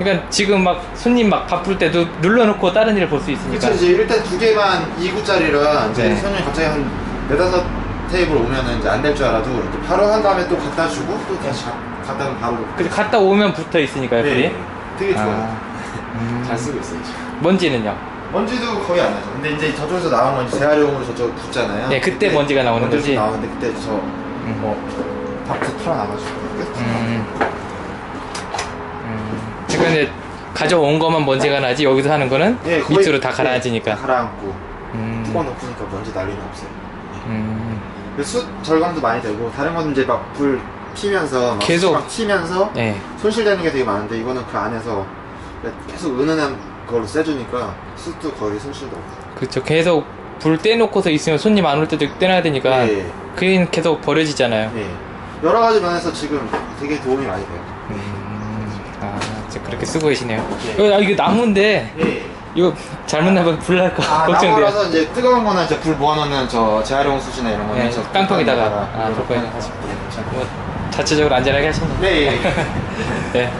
그러니까 지금 막 손님 막 바쁠 때도 눌러놓고 다른 일을 볼 수 있으니까. 그쵸 이제 일단 두 개만 2구짜리라 이제 네. 손님 갑자기 한 네다섯 테이블 오면은 이제 안 될 줄 알아도 이제 바로 한 다음에 또 갖다 주고 또 다시 가- 갖다 놓으면 바로 그 갔다 오면 붙어 있으니까 옆이. 네, 되게 좋아요 아, 음. 잘 쓰고 있어요 지금 먼지는요? 먼지도 거의 안 나죠 근데 이제 저쪽에서 나온 먼지 재활용으로 저쪽 붙잖아요 네, 그때 먼지가 나오는 거지? 나오는데 그때 저뭐 밖에서 털어나가지고 음. 이제 가져온 것만 먼지가 나지 여기서 하는 거는 예, 거의- 밑으로 다 네, 가라앉으니까. 다 가라앉고 음. 뚜껑 덮으니까 먼지 난리는 없어요 음. 그숯 절감도 많이 되고 다른 건 이제 막 불 피면서 막 계속- 막 튀면서 네. 손실되는 게 되게 많은데 이거는 그 안에서 계속 은은한 걸로 쐬주니까 숯도 거의 손실도 없고 그렇죠. 계속 불 떼놓고서 있으면 손님 안 올 때도 떼놔야 되니까 예, 그게 계속 버려지잖아요. 예. 여러 가지 면에서 지금 되게 도움이 많이 돼요 음. 아, 이제 그렇게 쓰고 계시네요. 예. 이거, 아, 이거 나무인데 예. 이거 잘못 나면 불날까 아, 걱정돼요. 나무라서 이제 뜨거운 거는 이제 불 모아놓는 저 재활용 숯이나 이런 거는 네, 저 깡통에다가 뚜껑에다가 아, 이렇게 뚜껑에 하시고. 뭐 자체적으로 안전하게 하시네요. 네, 예. 네.